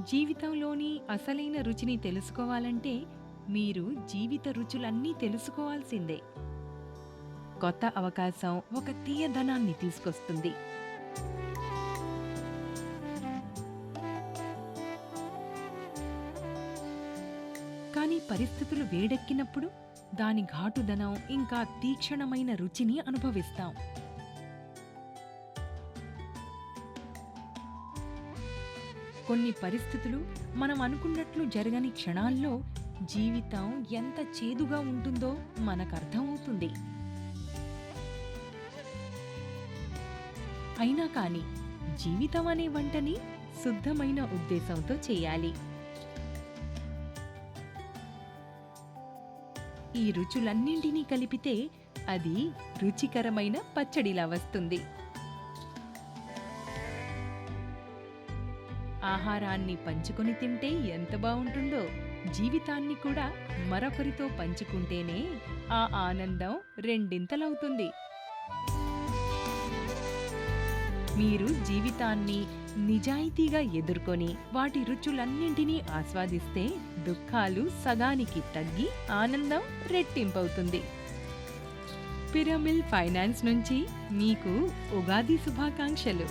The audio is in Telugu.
జీవితంలోని అసలైన రుచిని తెలుసుకోవాలంటే మీరు జీవిత రుచులన్నీ తెలుసుకోవాల్సిందే. కొత్త అవకాశం ఒక తీయదనాన్ని తీసుకొస్తుంది. కానీ పరిస్థితులు వేడెక్కినప్పుడు దాని ఘాటుదనం ఇంకా తీక్షణమైన రుచిని అనుభవిస్తాం. కొన్ని పరిస్థితులు మనం అనుకున్నట్లు జరగని క్షణాల్లో జీవితం ఎంత చేదుగా ఉంటుందో మనకు అర్థమవుతుంది అయినా కాని జీవితం అనే వంటని శుద్ధమైన ఉద్దేశంతో చేయాలి. ఈ రుచులన్నింటినీ కలిపితే అది రుచికరమైన పచ్చడిలా వస్తుంది. ఆహారాన్ని పంచుకొని తింటే ఎంత బావుంటుందో జీవితాన్ని కూడా మరొకరితో పంచుకుంటేనే ఆ ఆనందం రెండింతలవుతుంది. మీరు జీవితాన్ని నిజాయితీగా ఎదుర్కొని వాటి రుచులన్నింటినీ ఆస్వాదిస్తే దుఃఖాలు సగానికి తగ్గి ఆనందం రెట్టింపవుతుంది. పిరమిల్ ఫైనాన్స్ నుంచి మీకు ఉగాది శుభాకాంక్షలు.